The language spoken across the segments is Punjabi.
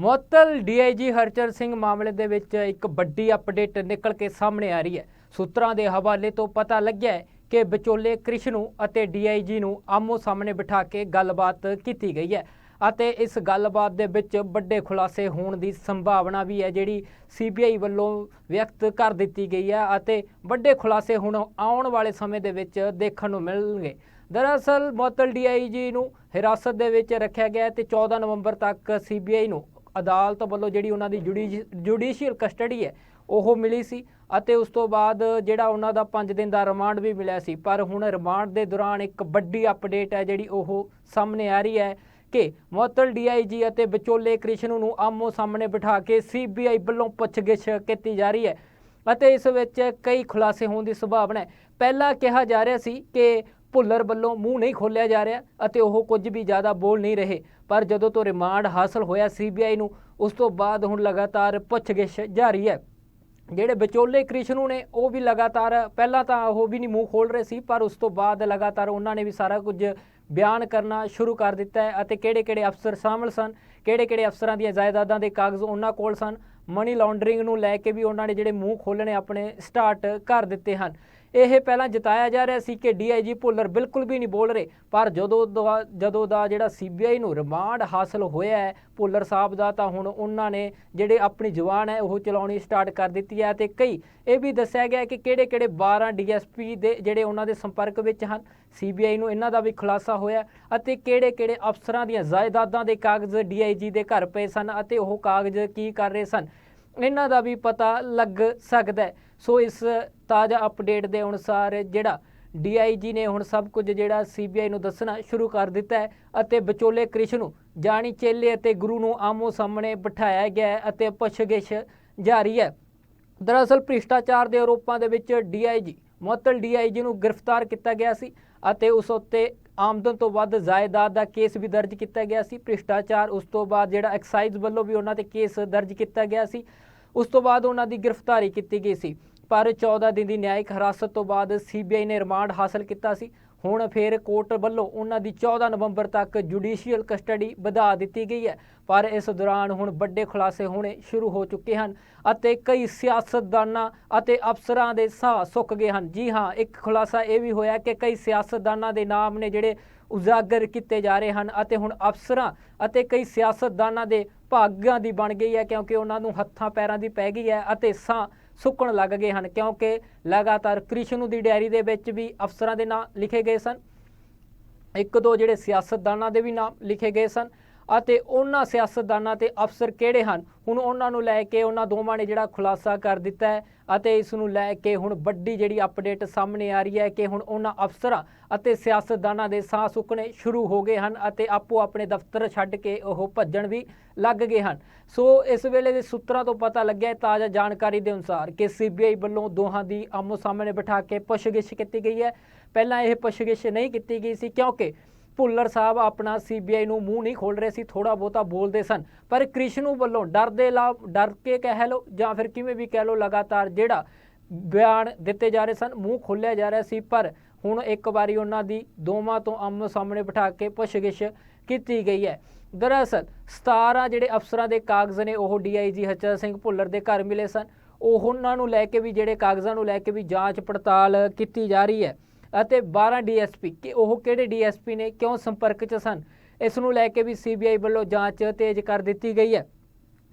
ਮੁਅੱਤਲ ਡੀਆਈਜੀ ਹਰਚਰ ਸਿੰਘ ਮਾਮਲੇ ਦੇ ਵਿੱਚ ਇੱਕ ਵੱਡੀ ਅਪਡੇਟ ਨਿਕਲ ਕੇ ਸਾਹਮਣੇ ਆ ਰਹੀ ਹੈ। ਸੂਤਰਾਂ ਦੇ ਹਵਾਲੇ ਤੋਂ ਪਤਾ ਲੱਗਿਆ ਕਿ ਵਿਚੋਲੇ ਕ੍ਰਿਸ਼ਨੂ ਅਤੇ ਡੀਆਈਜੀ ਨੂੰ ਆਮੋ ਸਾਹਮਣੇ ਬਿਠਾ ਕੇ ਗੱਲਬਾਤ ਕੀਤੀ ਗਈ ਹੈ ਅਤੇ ਇਸ ਗੱਲਬਾਤ ਦੇ ਵਿੱਚ ਵੱਡੇ ਖੁਲਾਸੇ ਹੋਣ ਦੀ ਸੰਭਾਵਨਾ ਵੀ ਹੈ, ਜਿਹੜੀ ਸੀਬੀਆਈ ਵੱਲੋਂ ਵਿਅਕਤ ਕਰ ਦਿੱਤੀ ਗਈ ਹੈ ਅਤੇ ਵੱਡੇ ਖੁਲਾਸੇ ਹੁਣ ਆਉਣ ਵਾਲੇ ਸਮੇਂ ਦੇ ਵਿੱਚ ਦੇਖਣ ਨੂੰ ਮਿਲਣਗੇ। ਦਰਅਸਲ ਮੁਅੱਤਲ ਡੀਆਈਜੀ ਨੂੰ ਹਿਰਾਸਤ ਦੇ ਵਿੱਚ ਰੱਖਿਆ ਗਿਆ ਹੈ ਤੇ 14 ਨਵੰਬਰ ਤੱਕ ਸੀਬੀਆਈ ਨੂੰ ਅਦਾਲਤ ਵੱਲੋਂ ਜਿਹੜੀ ਉਹਨਾਂ ਦੀ ਜੁਡੀਸ਼ੀਅਲ ਕਸਟਡੀ ਹੈ, ਉਹ ਮਿਲੀ ਸੀ ਅਤੇ ਉਸ ਤੋਂ ਬਾਅਦ ਜਿਹੜਾ ਉਹਨਾਂ ਦਾ 5 ਦਿਨ ਦਾ ਰਿਮਾਂਡ ਵੀ ਮਿਲਿਆ ਸੀ। ਪਰ ਹੁਣ ਰਿਮਾਂਡ ਦੇ ਦੌਰਾਨ ਇੱਕ ਵੱਡੀ ਅਪਡੇਟ ਹੈ ਜਿਹੜੀ ਉਹ ਸਾਹਮਣੇ ਆ ਰਹੀ ਹੈ ਕਿ ਮੁਅੱਤਲ ਡੀਆਈਜੀ ਅਤੇ ਵਿਚੋਲੇ ਕ੍ਰਿਸ਼ਨ ਨੂੰ ਆਮੋ ਸਾਹਮਣੇ ਬਿਠਾ ਕੇ ਸੀਬੀਆਈ ਵੱਲੋਂ ਪੁੱਛਗਿੱਛ ਕੀਤੀ ਜਾ ਰਹੀ ਹੈ ਅਤੇ ਇਸ ਵਿੱਚ ਕਈ ਖੁਲਾਸੇ ਹੋਣ ਦੀ ਸੰਭਾਵਨਾ ਹੈ। ਪਹਿਲਾਂ ਕਿਹਾ ਜਾ ਰਿਹਾ ਸੀ ਕਿ ਭੁੱਲਰ ਵੱਲੋਂ ਮੂੰਹ ਨਹੀਂ ਖੋਲਿਆ ਜਾ ਰਿਹਾ ਅਤੇ ਉਹ ਕੁਝ ਵੀ ਜ਼ਿਆਦਾ ਬੋਲ ਨਹੀਂ ਰਹੇ। ਪਰ ਜਦੋਂ ਤੋਂ ਰਿਮਾਂਡ ਹਾਸਲ ਹੋਇਆ ਸੀਬੀਆਈ ਨੂੰ, ਉਸ ਤੋਂ ਬਾਅਦ ਹੁਣ ਲਗਾਤਾਰ ਪੁੱਛਗਿੱਛ ਜਾਰੀ ਹੈ। ਜਿਹੜੇ ਵਿਚੋਲੇ ਕ੍ਰਿਸ਼ਨੂ ਨੇ, ਉਹ ਵੀ ਲਗਾਤਾਰ, ਪਹਿਲਾਂ ਤਾਂ ਉਹ ਵੀ ਨਹੀਂ ਮੂੰਹ ਖੋਲ ਰਹੇ ਸੀ, ਪਰ ਉਸ ਤੋਂ ਬਾਅਦ ਲਗਾਤਾਰ ਉਹਨਾਂ ਨੇ ਵੀ ਸਾਰਾ ਕੁਝ ਬਿਆਨ ਕਰਨਾ ਸ਼ੁਰੂ ਕਰ ਦਿੱਤਾ ਹੈ ਅਤੇ ਕਿਹੜੇ-ਕਿਹੜੇ ਅਫਸਰ ਸ਼ਾਮਲ ਸਨ, ਕਿਹੜੇ-ਕਿਹੜੇ ਅਫਸਰਾਂ ਦੀਆਂ ਜਾਇਦਾਦਾਂ ਦੇ ਕਾਗਜ਼ ਉਹਨਾਂ ਕੋਲ ਸਨ, ਮਨੀ ਲਾਂਡਰਿੰਗ ਨੂੰ ਲੈ ਕੇ ਵੀ ਉਹਨਾਂ ਨੇ ਜਿਹੜੇ ਮੂੰਹ ਖੋਲਣੇ ਆਪਣੇ ਸਟਾਰਟ ਕਰ ਦਿੱਤੇ ਹਨ। ਇਹ ਪਹਿਲਾਂ ਜਤਾਇਆ ਜਾ ਰਿਹਾ ਸੀ ਕਿ ਡੀਆਈਜੀ ਭੁੱਲਰ ਬਿਲਕੁਲ ਵੀ ਨਹੀਂ ਬੋਲ ਰਹੇ। ਪਰ ਜਦੋਂ ਦਾ ਜਦੋਂ ਦਾ ਜਿਹੜਾ ਸੀਬੀਆਈ ਨੂੰ ਰਿਮਾਂਡ ਹਾਸਲ ਹੋਇਆ ਹੈ ਭੁੱਲਰ ਸਾਹਿਬ ਦਾ, ਤਾਂ ਹੁਣ ਉਹਨਾਂ ਨੇ ਜਿਹੜੇ ਆਪਣੀ ਜ਼ੁਬਾਨ ਹੈ, ਉਹ ਚਲਾਉਣੀ ਸਟਾਰਟ ਕਰ ਦਿੱਤੀ ਹੈ ਤੇ ਕਈ ਇਹ ਵੀ ਦੱਸਿਆ ਗਿਆ ਕਿ ਕਿਹੜੇ-ਕਿਹੜੇ 12 ਡੀਐਸਪੀ ਦੇ ਜਿਹੜੇ ਉਹਨਾਂ ਦੇ ਸੰਪਰਕ ਵਿੱਚ ਹਨ ਸੀਬੀਆਈ ਨੂੰ ਇਹਨਾਂ ਦਾ ਵੀ ਖੁਲਾਸਾ ਹੋਇਆ ਅਤੇ ਕਿਹੜੇ-ਕਿਹੜੇ ਅਫਸਰਾਂ ਦੀਆਂ ਜਾਇਦਾਦਾਂ ਦੇ ਕਾਗਜ਼ ਡੀਆਈਜੀ ਦੇ ਘਰ ਪਏ ਸਨ ਅਤੇ ਉਹ ਕਾਗਜ਼ ਕੀ ਕਰ ਰਹੇ ਸਨ, ਇਹਨਾਂ ਦਾ ਵੀ ਪਤਾ ਲੱਗ ਸਕਦਾ ਹੈ। ਸੋ ਇਸ ਤਾਜ਼ਾ ਅਪਡੇਟ ਦੇ ਅਨੁਸਾਰ ਜਿਹੜਾ ਡੀਆਈਜੀ ਨੇ ਹੁਣ ਸਭ ਕੁਝ ਜਿਹੜਾ ਸੀਬੀਆਈ ਨੂੰ ਦੱਸਣਾ ਸ਼ੁਰੂ ਕਰ ਦਿੱਤਾ ਹੈ ਅਤੇ ਵਿਚੋਲੇ ਕ੍ਰਿਸ਼ਨ ਨੂੰ ਜਾਣੀ ਚੇਲੇ ਅਤੇ ਗੁਰੂ ਨੂੰ ਆਮੋ ਸਾਹਮਣੇ ਬਿਠਾਇਆ ਗਿਆ ਹੈ ਅਤੇ ਪੁੱਛਗਿੱਛ ਜਾਰੀ ਹੈ। ਦਰਅਸਲ ਭ੍ਰਿਸ਼ਟਾਚਾਰ ਦੇ ਆਰੋਪਾਂ ਦੇ ਵਿੱਚ ਡੀਆਈਜੀ, ਮੁਅੱਤਲ ਡੀਆਈਜੀ ਨੂੰ ਗ੍ਰਿਫਤਾਰ ਕੀਤਾ ਗਿਆ ਸੀ ਅਤੇ ਉਸ ਉੱਤੇ ਆਮਦਨ ਤੋਂ ਵੱਧ ਜਾਇਦਾਦ ਦਾ ਕੇਸ ਵੀ ਦਰਜ ਕੀਤਾ ਗਿਆ ਸੀ। ਭ੍ਰਿਸ਼ਟਾਚਾਰ ਉਸ ਤੋਂ ਬਾਅਦ ਜਿਹੜਾ ਐਕਸਾਈਜ਼ ਵੱਲੋਂ ਵੀ ਉਹਨਾਂ ਤੇ ਕੇਸ ਦਰਜ ਕੀਤਾ ਗਿਆ ਸੀ। ਉਸ ਤੋਂ ਬਾਅਦ ਉਹਨਾਂ ਦੀ ਗ੍ਰਿਫਤਾਰੀ ਕੀਤੀ ਗਈ ਸੀ। ਪਰ 14 ਦਿਨ ਦੀ ਨਿਆਇਕ ਹਿਰਾਸਤ ਤੋਂ ਬਾਅਦ ਸੀਬੀਆਈ ਨੇ ਰਿਮਾਂਡ ਹਾਸਲ ਕੀਤਾ ਸੀ। ਹੁਣ ਫੇਰ ਕੋਰਟ ਵੱਲੋਂ ਉਹਨਾਂ ਦੀ 14 ਨਵੰਬਰ ਤੱਕ ਜੁਡੀਸ਼ੀਅਲ ਕਸਟਡੀ ਵਧਾ ਦਿੱਤੀ ਗਈ ਹੈ। ਪਰ ਇਸ ਦੌਰਾਨ ਹੁਣ ਵੱਡੇ ਖੁਲਾਸੇ ਹੋਣੇ ਸ਼ੁਰੂ ਹੋ ਚੁੱਕੇ ਹਨ ਅਤੇ ਕਈ ਸਿਆਸਤਦਾਨਾਂ ਅਤੇ ਅਫਸਰਾਂ ਦੇ ਸਾਹ ਸੁੱਕ ਗਏ ਹਨ। ਜੀ ਹਾਂ, ਇੱਕ ਖੁਲਾਸਾ ਇਹ ਵੀ ਹੋਇਆ ਕਿ ਕਈ ਸਿਆਸਤਦਾਨਾਂ ਦੇ ਨਾਮ ਨੇ ਜਿਹੜੇ ਉਜਾਗਰ ਕੀਤੇ ਜਾ ਰਹੇ ਹਨ ਅਤੇ ਹੁਣ ਅਫਸਰਾਂ ਅਤੇ ਕਈ ਸਿਆਸਤਦਾਨਾਂ ਦੇ ਭਾਗਾਂ ਦੀ ਬਣ ਗਈ ਹੈ ਕਿਉਂਕਿ ਉਹਨਾਂ ਨੂੰ ਹੱਥਾਂ ਪੈਰਾਂ ਦੀ ਪੈ ਗਈ ਹੈ ਅਤੇ ਸਾਹ ਸੁੱਕਣ ਲੱਗ ਗਏ ਹਨ, ਕਿਉਂਕਿ ਲਗਾਤਾਰ ਕ੍ਰਿਸ਼ਨੂ ਦੀ ਡਾਇਰੀ ਦੇ ਵਿੱਚ ਵੀ ਅਫਸਰਾਂ ਦੇ ਨਾਂ ਲਿਖੇ ਗਏ ਸਨ। ਇੱਕ ਦੋ ਜਿਹੜੇ ਸਿਆਸਤਦਾਨਾਂ ਦੇ ਵੀ ਨਾਮ ਲਿਖੇ ਗਏ ਸਨ। ਅਤੇ ਉਹਨਾਂ ਸਿਆਸਤਦਾਨਾਂ ਤੇ ਅਫਸਰ ਕਿਹੜੇ ਹਨ? ਹੁਣ ਉਹਨਾਂ ਨੂੰ ਲੈ ਕੇ ਉਹਨਾਂ ਦੋਵਾਂ ਨੇ ਜਿਹੜਾ ਖੁਲਾਸਾ ਕਰ ਦਿੱਤਾ ਹੈ ਅਤੇ ਇਸ ਨੂੰ ਲੈ ਕੇ ਹੁਣ ਵੱਡੀ ਜਿਹੜੀ ਅਪਡੇਟ ਸਾਹਮਣੇ ਆ ਰਹੀ ਹੈ ਕਿ ਹੁਣ ਉਹਨਾਂ ਅਫਸਰਾਂ ਅਤੇ ਸਿਆਸਤਦਾਨਾਂ ਦੇ ਸਾਹ ਸੁੱਕਣੇ ਸ਼ੁਰੂ ਹੋ ਗਏ ਹਨ ਅਤੇ ਆਪੋ ਆਪਣੇ ਦਫ਼ਤਰ ਛੱਡ ਕੇ ਉਹ ਭੱਜਣ ਵੀ ਲੱਗ ਗਏ ਹਨ। ਸੋ ਇਸ ਵੇਲੇ ਦੇ ਸੂਤਰਾਂ ਤੋਂ ਪਤਾ ਲੱਗਿਆ ਤਾਜ਼ਾ ਜਾਣਕਾਰੀ ਦੇ ਅਨੁਸਾਰ ਕਿ ਸੀਬੀਆਈ ਵੱਲੋਂ ਦੋਹਾਂ ਦੀ ਆਮੋ ਸਾਹਮਣੇ ਬਿਠਾ ਕੇ ਪੁੱਛਗਿੱਛ ਕੀਤੀ ਗਈ ਹੈ। ਪਹਿਲਾਂ ਇਹ ਪੁੱਛਗਿੱਛ ਨਹੀਂ ਕੀਤੀ ਗਈ ਸੀ ਕਿਉਂਕਿ ਭੁੱਲਰ ਸਾਹਿਬ ਆਪਣਾ ਸੀਬੀਆਈ ਨੂੰ ਮੂੰਹ ਨਹੀਂ ਖੋਲ ਰਹੇ ਸੀ ਥੋੜਾ ਬਹੁਤਾ ਬੋਲਦੇ ਸਨ। ਪਰ ਕ੍ਰਿਸ਼ਨੂ ਵੱਲੋਂ ਡਰ ਦੇ ਲਾ, ਡਰ ਕੇ ਕਹਿ ਲੋ ਜਾਂ ਫਿਰ ਕਿਵੇਂ ਵੀ ਕਹਿ ਲੋ ਲਗਾਤਾਰ ਜਿਹੜਾ ਬਿਆਨ ਦਿੱਤੇ ਜਾ ਰਹੇ ਸਨ, ਮੂੰਹ ਖੋਲਿਆ ਜਾ ਰਿਹਾ ਸੀ। ਪਰ ਹੁਣ ਇੱਕ ਵਾਰੀ ਉਹਨਾਂ ਦੀ ਦੋਵਾਂ ਤੋਂ ਆਮੋ ਸਾਹਮਣੇ ਬਿਠਾ ਕੇ ਪੁੱਛਗਿੱਛ ਕੀਤੀ ਗਈ ਹੈ। ਦਰਅਸਲ 17 ਜਿਹੜੇ ਅਫਸਰਾਂ ਦੇ ਕਾਗਜ਼ ਨੇ, ਉਹ ਡੀਆਈਜੀ ਹਰਚਰ ਸਿੰਘ ਭੁੱਲਰ ਦੇ ਘਰ ਮਿਲੇ ਸਨ। ਉਹਨਾਂ ਨੂੰ ਲੈ ਕੇ ਵੀ, ਜਿਹੜੇ ਕਾਗਜ਼ਾਂ ਨੂੰ ਲੈ ਕੇ ਵੀ ਜਾਂਚ ਪੜਤਾਲ ਕੀਤੀ ਜਾ ਰਹੀ ਹੈ। ਅਤੇ 12 ਡੀਐਸਪੀ, ਕਿ ਉਹ ਕਿਹੜੇ ਡੀਐਸਪੀ ਨੇ, ਕਿਉਂ ਸੰਪਰਕ 'ਚ ਸਨ? ਇਸ ਨੂੰ ਲੈ ਕੇ ਵੀ ਸੀਬੀਆਈ ਵੱਲੋਂ ਜਾਂਚ ਤੇਜ਼ ਕਰ ਦਿੱਤੀ ਗਈ ਹੈ।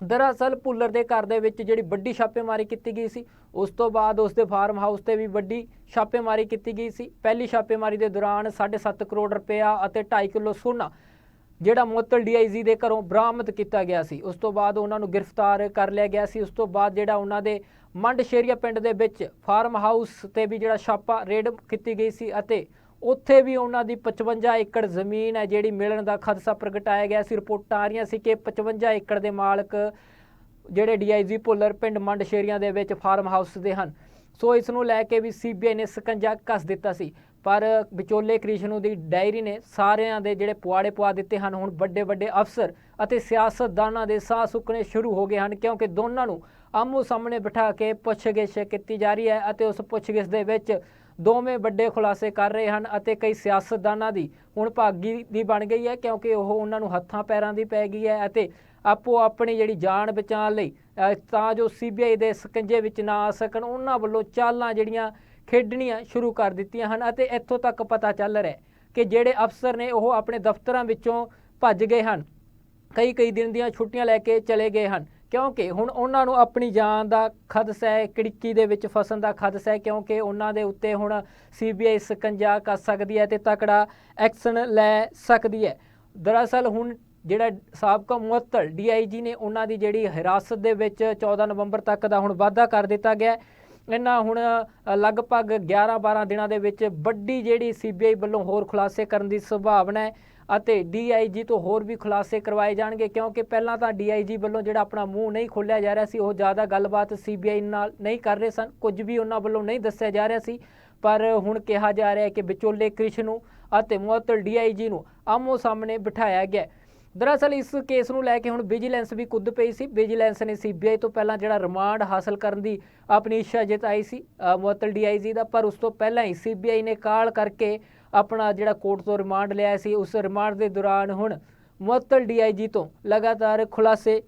ਦਰਅਸਲ ਪੁੱਲਰ ਦੇ ਘਰ ਦੇ ਵਿੱਚ ਜਿਹੜੀ ਵੱਡੀ ਛਾਪੇਮਾਰੀ ਕੀਤੀ ਗਈ ਸੀ, ਉਸ ਤੋਂ ਬਾਅਦ ਉਸ ਦੇ ਫਾਰਮ ਹਾਊਸ ਤੇ ਵੀ ਵੱਡੀ ਛਾਪੇਮਾਰੀ ਕੀਤੀ ਗਈ ਸੀ। ਪਹਿਲੀ ਛਾਪੇਮਾਰੀ ਦੇ ਦੌਰਾਨ 7.5 ਕਰੋੜ ਰੁਪਇਆ ਅਤੇ 2.5 ਕਿਲੋ ਸੋਨਾ, ਜਿਹੜਾ ਮੁਅੱਤਲ ਡੀਆਈਜੀ ਦੇ ਘਰੋਂ ਬਰਾਮਦ ਕੀਤਾ ਗਿਆ ਸੀ। ਉਸ ਤੋਂ ਬਾਅਦ ਉਹਨਾਂ ਨੂੰ ਗ੍ਰਿਫਤਾਰ ਕਰ ਲਿਆ ਗਿਆ ਸੀ। ਉਸ ਤੋਂ ਬਾਅਦ ਜਿਹੜਾ ਉਹਨਾਂ ਦੇ ਮੰਡ ਸ਼ੇਰੀਆ ਪਿੰਡ ਦੇ ਵਿੱਚ ਫਾਰਮ ਹਾਊਸ ਤੇ ਵੀ ਜਿਹੜਾ ਛਾਪਾ ਰੇਡ ਕੀਤੀ ਗਈ ਸੀ ਅਤੇ ਉੱਥੇ ਵੀ ਉਹਨਾਂ ਦੀ 55 ਏਕੜ ਜ਼ਮੀਨ ਹੈ ਜਿਹੜੀ ਮਿਲਣ ਦਾ ਖਦਸ਼ਾ ਪ੍ਰਗਟਾਇਆ ਗਿਆ ਸੀ। ਰਿਪੋਰਟਾਂ ਆ ਰਹੀਆਂ ਸੀ ਕਿ 55 ਏਕੜ ਦੇ ਮਾਲਕ ਜਿਹੜੇ ਡੀਆਈਜੀ ਭੁੱਲਰ ਪਿੰਡ ਮੰਡ ਸ਼ੇਰੀਆਂ ਦੇ ਵਿੱਚ ਫਾਰਮ ਹਾਊਸ ਦੇ ਹਨ। ਸੋ ਇਸ ਨੂੰ ਲੈ ਕੇ ਵੀ ਸੀਬੀਆਈ ਨੇ ਸਕੰਜਾ ਕੱਸ ਦਿੱਤਾ ਸੀ। ਪਰ ਵਿਚੋਲੇ ਕ੍ਰਿਸ਼ਨੂ ਦੀ ਡਾਇਰੀ ਨੇ ਸਾਰਿਆਂ ਦੇ ਜਿਹੜੇ ਪੁਆੜੇ ਪਵਾ ਦਿੱਤੇ ਹਨ। ਹੁਣ ਵੱਡੇ ਵੱਡੇ ਅਫਸਰ ਅਤੇ ਸਿਆਸਤਦਾਨਾਂ ਦੇ ਸਾਹ ਸੁੱਕਣੇ ਸ਼ੁਰੂ ਹੋ ਗਏ ਹਨ ਕਿਉਂਕਿ ਦੋਨਾਂ ਨੂੰ ਆਮੋ ਸਾਹਮਣੇ ਬਿਠਾ ਕੇ ਪੁੱਛਗਿੱਛ ਕੀਤੀ ਜਾ ਰਹੀ ਹੈ ਅਤੇ ਉਸ ਪੁੱਛਗਿੱਛ ਦੇ ਵਿੱਚ ਦੋਵੇਂ ਵੱਡੇ ਖੁਲਾਸੇ ਕਰ ਰਹੇ ਹਨ ਅਤੇ ਕਈ ਸਿਆਸਤਦਾਨਾਂ ਦੀ ਹੁਣ ਭਾਗੀ ਦੀ ਬਣ ਗਈ ਹੈ ਕਿਉਂਕਿ ਉਹ ਉਹਨਾਂ ਨੂੰ ਹੱਥਾਂ ਪੈਰਾਂ ਦੀ ਪੈ ਗਈ ਹੈ ਅਤੇ ਆਪੋ ਆਪਣੀ ਜਿਹੜੀ ਜਾਨ ਬਚਾਉਣ ਲਈ ਤਾਂ ਜੋ ਸੀਬੀਆਈ ਦੇ ਸਕੰਜੇ ਵਿੱਚ ਨਾ ਆ ਸਕਣ, ਉਹਨਾਂ ਵੱਲੋਂ ਚਾਲਾਂ ਜਿਹੜੀਆਂ ਖੇਡਣੀਆਂ ਸ਼ੁਰੂ ਕਰ ਦਿੱਤੀਆਂ ਹਨ ਅਤੇ ਇੱਥੋਂ ਤੱਕ ਪਤਾ ਚੱਲ ਰਿਹਾ ਕਿ ਜਿਹੜੇ ਅਫਸਰ ਨੇ ਉਹ ਆਪਣੇ ਦਫ਼ਤਰਾਂ ਵਿੱਚੋਂ ਭੱਜ ਗਏ ਹਨ ਕਈ ਕਈ ਦਿਨ ਦੀਆਂ ਛੁੱਟੀਆਂ ਲੈ ਕੇ ਚਲੇ ਗਏ ਹਨ। ਕਿਉਂਕਿ ਹੁਣ ਉਹਨਾਂ ਨੂੰ ਆਪਣੀ ਜਾਨ ਦਾ ਖਦਸ਼ਾ ਹੈ ਕਿੜਕੀ ਦੇ ਵਿੱਚ ਫਸਣ ਦਾ ਖਦਸ਼ਾ ਹੈ ਕਿਉਂਕਿ ਉਹਨਾਂ ਦੇ ਉੱਤੇ ਹੁਣ ਸੀਬੀਆਈ ਸਕੰਜਾ ਕਰ ਸਕਦੀ ਹੈ ਤੇ ਤਕੜਾ ਐਕਸ਼ਨ ਲੈ ਸਕਦੀ ਹੈ। ਦਰਅਸਲ ਹੁਣ ਜਿਹੜਾ ਸਾਬਕਾ ਮੁਅੱਤਲ ਡੀਆਈਜੀ ਨੇ ਉਹਨਾਂ ਦੀ ਜਿਹੜੀ ਹਿਰਾਸਤ ਦੇ ਵਿੱਚ 14 ਨਵੰਬਰ ਤੱਕ ਦਾ ਹੁਣ ਵਾਅਦਾ ਕਰ ਦਿੱਤਾ ਗਿਆ ਇਹਨਾਂ ਹੁਣ ਲਗਭਗ 11-12 ਦਿਨਾਂ ਦੇ ਵਿੱਚ ਵੱਡੀ ਜਿਹੜੀ ਸੀਬੀਆਈ ਵੱਲੋਂ ਹੋਰ ਖੁਲਾਸੇ ਕਰਨ ਦੀ ਸੰਭਾਵਨਾ ਹੈ ਅਤੇ ਡੀਆਈਜੀ ਤੋਂ ਹੋਰ ਵੀ ਖੁਲਾਸੇ ਕਰਵਾਏ ਜਾਣਗੇ, ਕਿਉਂਕਿ ਪਹਿਲਾਂ ਤਾਂ ਡੀਆਈਜੀ ਵੱਲੋਂ ਜਿਹੜਾ ਆਪਣਾ ਮੂੰਹ ਨਹੀਂ ਖੋਲ੍ਹਿਆ ਜਾ ਰਿਹਾ ਸੀ, ਉਹ ਜ਼ਿਆਦਾ ਗੱਲਬਾਤ ਸੀਬੀਆਈ ਨਾਲ ਨਹੀਂ ਕਰ ਰਹੇ ਸਨ, ਕੁਝ ਵੀ ਉਹਨਾਂ ਵੱਲੋਂ ਨਹੀਂ ਦੱਸਿਆ ਜਾ ਰਿਹਾ ਸੀ। ਪਰ ਹੁਣ ਕਿਹਾ ਜਾ ਰਿਹਾ ਹੈ ਕਿ ਵਿਚੋਲੇ ਕ੍ਰਿਸ਼ਨ ਨੂੰ ਅਤੇ ਮੁਅੱਤਲ ਡੀਆਈਜੀ ਨੂੰ ਆਮੋ ਸਾਹਮਣੇ ਬਿਠਾਇਆ ਗਿਆ ਦਰਅਸਲ ਇਸ ਕੇਸ ਨੂੰ ਲੈ ਕੇ ਹੁਣ ਵਿਜੀਲੈਂਸ ਵੀ ਕੁੱਦ ਪਈ ਸੀ। ਵਿਜੀਲੈਂਸ ਨੇ ਸੀਬੀਆਈ ਤੋਂ ਪਹਿਲਾਂ ਜਿਹੜਾ ਰਿਮਾਂਡ ਹਾਸਲ ਕਰਨ ਦੀ ਆਪਣੀ ਇੱਛਾ ਜਤਾਈ ਸੀ ਅ, ਮੁਅੱਤਲ ਡੀਆਈਜੀ ਦਾ। ਪਰ ਉਸ ਤੋਂ ਪਹਿਲਾਂ ਹੀ ਸੀਬੀਆਈ ਨੇ ਕਾਲ ਕਰਕੇ ਆਪਣਾ ਜਿਹੜਾ ਕੋਰਟ ਤੋਂ ਰਿਮਾਂਡ ਲਿਆ ਸੀ। ਉਸ ਰਿਮਾਂਡ ਦੇ ਦੌਰਾਨ ਹੁਣ ਮੁਅੱਤਲ ਡੀਆਈਜੀ ਤੋਂ ਲਗਾਤਾਰ ਖੁਲਾਸੇ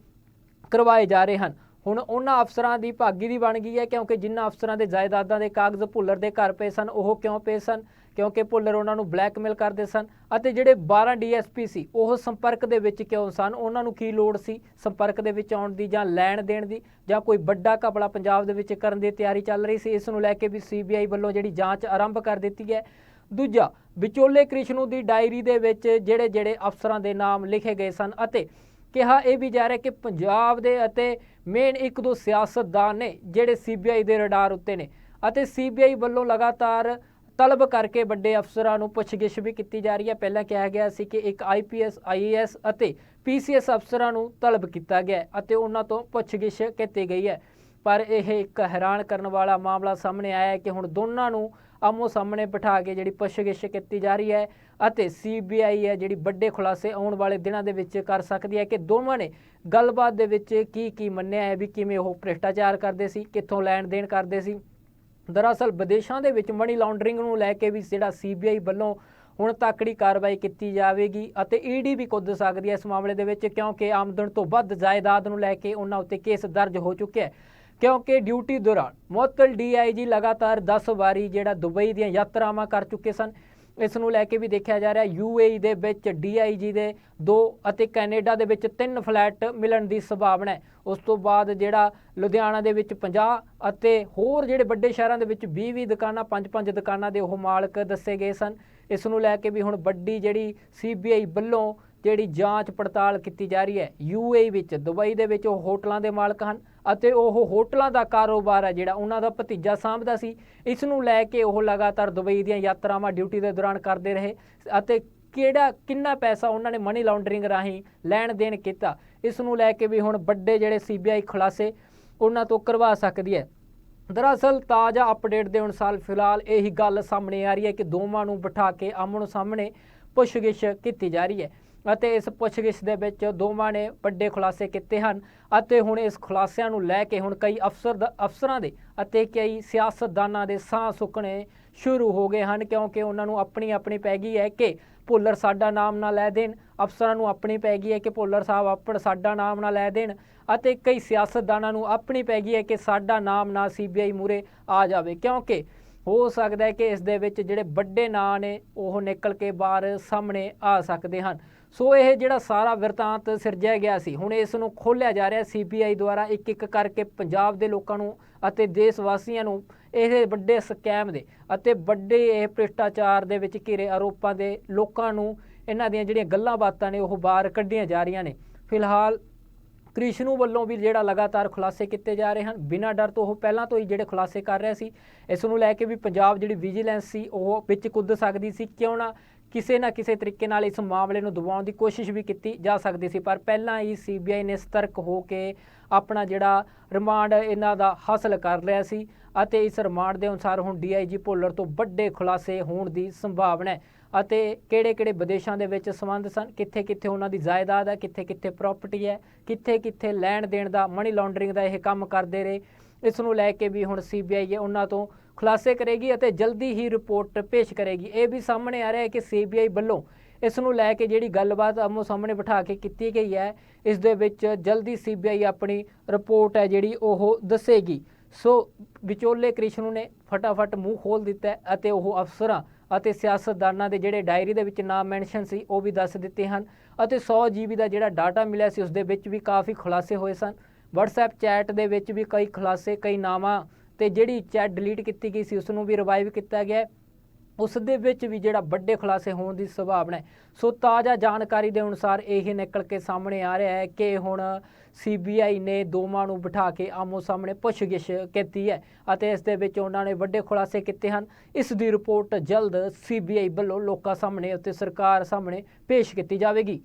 ਕਰਵਾਏ ਜਾ ਰਹੇ ਹਨ। ਹੁਣ ਉਹਨਾਂ ਅਫਸਰਾਂ ਦੀ ਭਾਗੀ ਦੀ ਬਣ ਗਈ ਹੈ ਕਿਉਂਕਿ ਜਿਨ੍ਹਾਂ ਅਫਸਰਾਂ ਦੇ ਜਾਇਦਾਦਾਂ ਦੇ ਕਾਗਜ਼ ਭੁੱਲਰ ਦੇ ਘਰ ਪਏ ਸਨ ਉਹ ਕਿਉਂ ਪਏ ਸਨ? ਕਿਉਂਕਿ ਭੁੱਲਰ ਉਹਨਾਂ ਨੂੰ ਬਲੈਕਮੇਲ ਕਰਦੇ ਸਨ ਅਤੇ ਜਿਹੜੇ 12 ਡੀਐਸਪੀ ਸੀ, ਉਹ ਸੰਪਰਕ ਦੇ ਵਿੱਚ ਕਿਉਂ ਸਨ? ਉਹਨਾਂ ਨੂੰ ਕੀ ਲੋੜ ਸੀ ਸੰਪਰਕ ਦੇ ਵਿੱਚ ਆਉਣ ਦੀ ਜਾਂ ਲੈਣ ਦੇਣ ਦੀ? ਜਾਂ ਕੋਈ ਵੱਡਾ ਘਪਲਾ ਪੰਜਾਬ ਦੇ ਵਿੱਚ ਕਰਨ ਦੀ ਤਿਆਰੀ ਚੱਲ ਰਹੀ ਸੀ? ਇਸ ਨੂੰ ਲੈ ਕੇ ਵੀ ਸੀਬੀਆਈ ਵੱਲੋਂ ਜਿਹੜੀ ਜਾਂਚ ਆਰੰਭ ਕਰ ਦਿੱਤੀ ਹੈ। ਦੂਜਾ, ਵਿਚੋਲੇ ਕ੍ਰਿਸ਼ਨੂ ਦੀ ਡਾਇਰੀ ਦੇ ਵਿੱਚ ਜਿਹੜੇ ਜਿਹੜੇ ਅਫਸਰਾਂ ਦੇ ਨਾਮ ਲਿਖੇ ਗਏ ਸਨ ਅਤੇ ਕਿਹਾ ਇਹ ਵੀ ਜਾ ਰਿਹਾ ਕਿ ਪੰਜਾਬ ਦੇ ਅਤੇ ਮੇਨ ਇੱਕ ਦੋ ਸਿਆਸਤਦਾਨ ਨੇ ਜਿਹੜੇ ਸੀਬੀਆਈ ਦੇ ਰਡਾਰ ਉੱਤੇ ਨੇ ਅਤੇ ਸੀਬੀਆਈ ਵੱਲੋਂ ਲਗਾਤਾਰ ਤਲਬ ਕਰਕੇ ਵੱਡੇ ਅਫਸਰਾਂ ਨੂੰ ਪੁੱਛਗਿੱਛ ਵੀ ਕੀਤੀ ਜਾ ਰਹੀ ਹੈ। ਪਹਿਲਾਂ ਕਿਹਾ ਗਿਆ ਸੀ ਕਿ ਇੱਕ ਆਈਪੀਐਸ ਆਈਏਐਸ ਅਤੇ ਪੀਸੀਐਸ ਅਫਸਰਾਂ ਨੂੰ ਤਲਬ ਕੀਤਾ ਗਿਆ ਅਤੇ ਉਹਨਾਂ ਤੋਂ ਪੁੱਛਗਿੱਛ ਕੀਤੀ ਗਈ ਹੈ। ਪਰ ਇਹ ਇੱਕ ਹੈਰਾਨ ਕਰਨ ਵਾਲਾ ਮਾਮਲਾ ਸਾਹਮਣੇ ਆਇਆ ਹੈ ਕਿ ਹੁਣ ਦੋਨਾਂ ਨੂੰ ਆਮੋ ਸਾਹਮਣੇ ਬਿਠਾ ਕੇ ਜਿਹੜੀ ਪੁੱਛਗਿੱਛ ਕੀਤੀ ਜਾ ਰਹੀ ਹੈ ਅਤੇ ਸੀਬੀਆਈ ਹੈ ਜਿਹੜੀ ਵੱਡੇ ਖੁਲਾਸੇ ਆਉਣ ਵਾਲੇ ਦਿਨਾਂ ਦੇ ਵਿੱਚ ਕਰ ਸਕਦੀ ਹੈ ਕਿ ਦੋਵਾਂ ਨੇ ਗੱਲਬਾਤ ਦੇ ਵਿੱਚ ਕੀ ਕੀ ਮੰਨਿਆ ਹੈ, ਵੀ ਕਿਵੇਂ ਉਹ ਭ੍ਰਿਸ਼ਟਾਚਾਰ ਕਰਦੇ ਸੀ, ਕਿੱਥੋਂ ਲੈਣ ਦੇਣ ਕਰਦੇ ਸੀ ਦਰਅਸਲ ਵਿਦੇਸ਼ਾਂ ਦੇ ਵਿੱਚ ਮਨੀ ਲਾਂਡਰਿੰਗ ਨੂੰ ਲੈ ਕੇ ਵੀ ਜਿਹੜਾ ਸੀਬੀਆਈ ਵੱਲੋਂ ਹੁਣ ਤੱਕੜੀ ਕਾਰਵਾਈ ਕੀਤੀ ਜਾਵੇਗੀ ਅਤੇ ਈਡੀ ਵੀ ਕੁੱਦ ਸਕਦੀ ਹੈ ਇਸ ਮਾਮਲੇ ਦੇ ਵਿੱਚ, ਕਿਉਂਕਿ ਆਮਦਨ ਤੋਂ ਵੱਧ ਜਾਇਦਾਦ ਨੂੰ ਲੈ ਕੇ ਉਹਨਾਂ ਉੱਤੇ ਕੇਸ ਦਰਜ ਹੋ ਚੁੱਕਿਆ ਹੈ। ਕਿਉਂਕਿ ਡਿਊਟੀ ਦੌਰਾਨ ਮੁਅੱਤਲ ਡੀਆਈਜੀ ਲਗਾਤਾਰ 10 ਵਾਰੀ ਜਿਹੜਾ ਦੁਬਈ ਦੀਆਂ ਯਾਤਰਾਵਾਂ ਕਰ ਚੁੱਕੇ ਸਨ। ਇਸ ਨੂੰ ਲੈ ਕੇ ਵੀ ਦੇਖਿਆ ਜਾ ਰਿਹਾ ਯੂਏਈ ਦੇ ਵਿੱਚ ਡੀਆਈਜੀ ਦੇ ਦੋ ਅਤੇ ਕੈਨੇਡਾ ਦੇ ਵਿੱਚ ਤਿੰਨ ਫਲੈਟ ਮਿਲਣ ਦੀ ਸੰਭਾਵਨਾ ਹੈ। ਉਸ ਤੋਂ ਬਾਅਦ ਜਿਹੜਾ ਲੁਧਿਆਣਾ ਦੇ ਵਿੱਚ 50 ਅਤੇ ਹੋਰ ਜਿਹੜੇ ਵੱਡੇ ਸ਼ਹਿਰਾਂ ਦੇ ਵਿੱਚ 20-20 ਦੁਕਾਨਾਂ 5-5 ਦੁਕਾਨਾਂ ਦੇ ਉਹ ਮਾਲਕ ਦੱਸੇ ਗਏ ਸਨ। ਇਸ ਨੂੰ ਲੈ ਕੇ ਵੀ ਹੁਣ ਵੱਡੀ ਜਿਹੜੀ ਸੀਬੀਆਈ ਵੱਲੋਂ ਜਿਹੜੀ ਜਾਂਚ ਪੜਤਾਲ ਕੀਤੀ ਜਾ ਰਹੀ ਹੈ ਯੂਏਈ ਵਿੱਚ, ਦੁਬਈ ਦੇ ਵਿੱਚ ਉਹ ਹੋਟਲਾਂ ਦੇ ਮਾਲਕ ਹਨ। ਅਤੇ ਉਹ ਹੋਟਲਾਂ ਦਾ ਕਾਰੋਬਾਰ ਹੈ ਜਿਹੜਾ ਉਹਨਾਂ ਦਾ ਭਤੀਜਾ ਸਾਂਭਦਾ ਸੀ। ਇਸ ਨੂੰ ਲੈ ਕੇ ਉਹ ਲਗਾਤਾਰ ਦੁਬਈ ਦੀਆਂ ਯਾਤਰਾਵਾਂ ਡਿਊਟੀ ਦੇ ਦੌਰਾਨ ਕਰਦੇ ਰਹੇ ਅਤੇ ਕਿਹੜਾ, ਕਿੰਨਾ ਪੈਸਾ ਉਹਨਾਂ ਨੇ ਮਨੀ ਲਾਂਡਰਿੰਗ ਰਾਹੀਂ ਲੈਣ ਦੇਣ ਕੀਤਾ, ਇਸ ਨੂੰ ਲੈ ਕੇ ਵੀ ਹੁਣ ਵੱਡੇ ਜਿਹੜੇ ਸੀਬੀਆਈ ਖੁਲਾਸੇ ਉਹਨਾਂ ਤੋਂ ਕਰਵਾ ਸਕਦੀ ਹੈ। ਦਰਅਸਲ ਤਾਜ਼ਾ ਅਪਡੇਟ ਦੇ ਅਨੁਸਾਰ ਫਿਲਹਾਲ ਇਹੀ ਗੱਲ ਸਾਹਮਣੇ ਆ ਰਹੀ ਹੈ ਕਿ ਦੋਵਾਂ ਨੂੰ ਬਿਠਾ ਕੇ ਆਮਣੋ ਸਾਹਮਣੇ ਪੁੱਛਗਿੱਛ ਕੀਤੀ ਜਾ ਰਹੀ ਹੈ। ਅਤੇ ਇਸ ਪੁੱਛਗਿੱਛ ਦੇ ਵਿੱਚ ਦੋਵਾਂ ਨੇ ਵੱਡੇ ਖੁਲਾਸੇ ਕੀਤੇ ਹਨ ਅਤੇ ਹੁਣ ਇਸ ਖੁਲਾਸਿਆਂ ਨੂੰ ਲੈ ਕੇ ਹੁਣ ਕਈ ਅਫਸਰ ਦਾ- ਅਫਸਰਾਂ ਦੇ ਅਤੇ ਕਈ ਸਿਆਸਤਦਾਨਾਂ ਦੇ ਸਾਹ ਸੁੱਕਣੇ ਸ਼ੁਰੂ ਹੋ ਗਏ ਹਨ ਕਿਉਂਕਿ ਉਹਨਾਂ ਨੂੰ ਆਪਣੀ ਆਪਣੀ ਪੈ ਗਈ ਹੈ ਕਿ ਭੁੱਲਰ ਸਾਡਾ ਨਾਮ ਨਾ ਲੈ ਦੇਣ, ਅਫਸਰਾਂ ਨੂੰ ਆਪਣੀ ਪੈ ਗਈ ਹੈ ਕਿ ਭੁੱਲਰ ਸਾਹਿਬ ਆਪਣ ਸਾਡਾ ਨਾਮ ਨਾ ਲੈ ਦੇਣ ਅਤੇ ਕਈ ਸਿਆਸਤਦਾਨਾਂ ਨੂੰ ਆਪਣੀ ਪੈ ਗਈ ਹੈ ਕਿ ਸਾਡਾ ਨਾਮ ਨਾ ਸੀਬੀਆਈ ਮੂਰੇ ਆ ਜਾਵੇ ਕਿਉਂਕਿ ਹੋ ਸਕਦਾ ਹੈ ਕਿ ਇਸ ਦੇ ਵਿੱਚ ਜਿਹੜੇ ਵੱਡੇ ਨਾਂ ਨੇ ਉਹ ਨਿਕਲ ਕੇ ਬਾਹਰ ਸਾਹਮਣੇ ਆ ਸਕਦੇ ਹਨ। ਸੋ ਇਹ ਜਿਹੜਾ ਸਾਰਾ ਵਰਤਾਂਤ ਸਿਰਜਿਆ ਗਿਆ ਸੀ, ਹੁਣ ਇਸ ਨੂੰ ਖੋਲ੍ਹਿਆ ਜਾ ਰਿਹਾ ਸੀਬੀਆਈ ਦੁਆਰਾ ਇੱਕ ਇੱਕ ਕਰਕੇ ਪੰਜਾਬ ਦੇ ਲੋਕਾਂ ਨੂੰ ਅਤੇ ਦੇਸ਼ ਵਾਸੀਆਂ ਨੂੰ ਇਹ ਵੱਡੇ ਸਕੈਮ ਦੇ ਅਤੇ ਵੱਡੇ ਇਹ ਭ੍ਰਿਸ਼ਟਾਚਾਰ ਦੇ ਵਿੱਚ ਘਿਰੇ ਆਰੋਪਾਂ ਦੇ ਲੋਕਾਂ ਨੂੰ ਇਹਨਾਂ ਦੀਆਂ ਜਿਹੜੀਆਂ ਗੱਲਾਂ ਬਾਤਾਂ ਨੇ ਉਹ ਬਾਹਰ ਕੱਢੀਆਂ ਜਾ ਰਹੀਆਂ ਨੇ। ਫਿਲਹਾਲ ਕ੍ਰਿਸ਼ਨੂ ਵੱਲੋਂ ਵੀ ਜਿਹੜਾ ਲਗਾਤਾਰ ਖੁਲਾਸੇ ਕੀਤੇ ਜਾ ਰਹੇ ਹਨ, ਬਿਨਾਂ ਡਰ ਤੋਂ ਉਹ ਪਹਿਲਾਂ ਤੋਂ ਹੀ ਜਿਹੜੇ ਖੁਲਾਸੇ ਕਰ ਰਿਹਾ ਸੀ, ਇਸ ਨੂੰ ਲੈ ਕੇ ਵੀ ਪੰਜਾਬ ਜਿਹੜੀ ਵਿਜੀਲੈਂਸ ਸੀ ਉਹ ਵਿੱਚ ਕੁੱਦ ਸਕਦੀ ਸੀ, ਕਿਉਂ ਨਾ ਕਿਸੇ ਨਾ ਕਿਸੇ ਤਰੀਕੇ ਨਾਲ ਇਸ ਮਾਮਲੇ ਨੂੰ ਦਬਾਉਣ ਦੀ ਕੋਸ਼ਿਸ਼ ਵੀ ਕੀਤੀ ਜਾ ਸਕਦੀ ਸੀ, ਪਰ ਪਹਿਲਾਂ ਹੀ ਸੀਬੀਆਈ ਨੇ ਸਤਰਕ ਹੋ ਕੇ ਆਪਣਾ ਜਿਹੜਾ ਰਿਮਾਂਡ ਇਹਨਾਂ ਦਾ ਹਾਸਲ ਕਰ ਲਿਆ ਸੀ ਅਤੇ ਇਸ ਰਿਮਾਂਡ ਦੇ ਅਨੁਸਾਰ ਹੁਣ ਡੀਆਈਜੀ ਭੋਲਰ ਤੋਂ ਵੱਡੇ ਖੁਲਾਸੇ ਹੋਣ ਦੀ ਸੰਭਾਵਨਾ ਹੈ ਅਤੇ ਕਿਹੜੇ-ਕਿਹੜੇ ਵਿਦੇਸ਼ਾਂ ਦੇ ਵਿੱਚ ਸੰਬੰਧ ਸਨ, ਕਿੱਥੇ-ਕਿੱਥੇ ਉਹਨਾਂ ਦੀ ਜਾਇਦਾਦ ਹੈ, ਕਿੱਥੇ-ਕਿੱਥੇ ਪ੍ਰਾਪਰਟੀ ਹੈ, ਕਿੱਥੇ-ਕਿੱਥੇ ਲੈਣ ਦੇਣ ਦਾ ਮਨੀ ਲਾਂਡਰਿੰਗ ਦਾ ਇਹ ਕੰਮ ਕਰਦੇ ਰਹੇ। ਇਸ ਨੂੰ ਲੈ ਕੇ ਵੀ ਹੁਣ ਸੀਬੀਆਈ ਹੈ ਉਹਨਾਂ ਤੋਂ ਖੁਲਾਸੇ ਕਰੇਗੀ ਅਤੇ ਜਲਦੀ ਹੀ ਰਿਪੋਰਟ ਪੇਸ਼ ਕਰੇਗੀ। ਇਹ ਵੀ ਸਾਹਮਣੇ ਆ ਰਿਹਾ ਹੈ ਕਿ ਸੀਬੀਆਈ ਵੱਲੋਂ ਇਸ ਨੂੰ ਲੈ ਕੇ ਜਿਹੜੀ ਗੱਲਬਾਤ ਆਮੋ ਸਾਹਮਣੇ ਬਿਠਾ ਕੇ ਕੀਤੀ ਗਈ ਹੈ, ਇਸ ਦੇ ਵਿੱਚ ਜਲਦੀ ਸੀਬੀਆਈ ਆਪਣੀ ਰਿਪੋਰਟ ਹੈ ਜਿਹੜੀ ਉਹ ਦੱਸੇਗੀ। ਸੋ ਵਿਚੋਲੇ ਕ੍ਰਿਸ਼ਨੂ ਨੇ ਫਟਾਫਟ ਮੂੰਹ ਖੋਲ ਦਿੱਤਾ ਅਤੇ ਉਹ ਅਫਸਰਾਂ ਅਤੇ ਸਿਆਸਤਦਾਨਾਂ ਦੇ ਜਿਹੜੇ ਡਾਇਰੀ ਦੇ ਵਿੱਚ ਨਾਮ ਮੈਂਸ਼ਨ ਸੀ, ਉਹ ਵੀ ਦੱਸ ਦਿੱਤੇ ਹਨ ਅਤੇ 100 ਜੀਬੀ ਦਾ ਜਿਹੜਾ ਡਾਟਾ ਮਿਲਿਆ ਸੀ, ਉਸ ਦੇ ਵਿੱਚ ਵੀ ਕਾਫੀ ਖੁਲਾਸੇ ਹੋਏ ਸਨ। WhatsApp ਚੈਟ ਦੇ ਵਿੱਚ ਵੀ ਕਈ ਖੁਲਾਸੇ, ਕਈ ਨਾਵਾਂ ਤੇ ਜਿਹੜੀ ਚੈਟ ਡਿਲੀਟ ਕੀਤੀ ਗਈ ਸੀ ਉਸ ਨੂੰ ਵੀ ਰਿਵਾਈਵ ਕੀਤਾ ਗਿਆ ਉਸ ਦੇ ਵਿੱਚ ਵੀ ਜਿਹੜਾ ਵੱਡੇ ਖੁਲਾਸੇ ਹੋਣ ਦੀ ਸੰਭਾਵਨਾ ਹੈ। ਸੋ ਤਾਜ਼ਾ ਜਾਣਕਾਰੀ ਦੇ ਅਨੁਸਾਰ ਇਹ ਨਿਕਲ ਕੇ ਸਾਹਮਣੇ ਆ ਰਿਹਾ ਹੈ ਕਿ ਹੁਣ ਸੀਬੀਆਈ ਨੇ ਦੋਵਾਂ ਨੂੰ ਬਿਠਾ ਕੇ ਆਮੋ ਸਾਹਮਣੇ ਪੁੱਛਗਿੱਛ ਕੀਤੀ ਹੈ ਅਤੇ ਇਸ ਦੇ ਵਿੱਚ ਉਹਨਾਂ ਨੇ ਵੱਡੇ ਖੁਲਾਸੇ ਕੀਤੇ ਹਨ। ਇਸ ਦੀ ਰਿਪੋਰਟ ਜਲਦ ਸੀਬੀਆਈ ਵੱਲੋਂ ਲੋਕਾਂ ਸਾਹਮਣੇ ਅਤੇ ਸਰਕਾਰ ਸਾਹਮਣੇ ਪੇਸ਼ ਕੀਤੀ ਜਾਵੇਗੀ।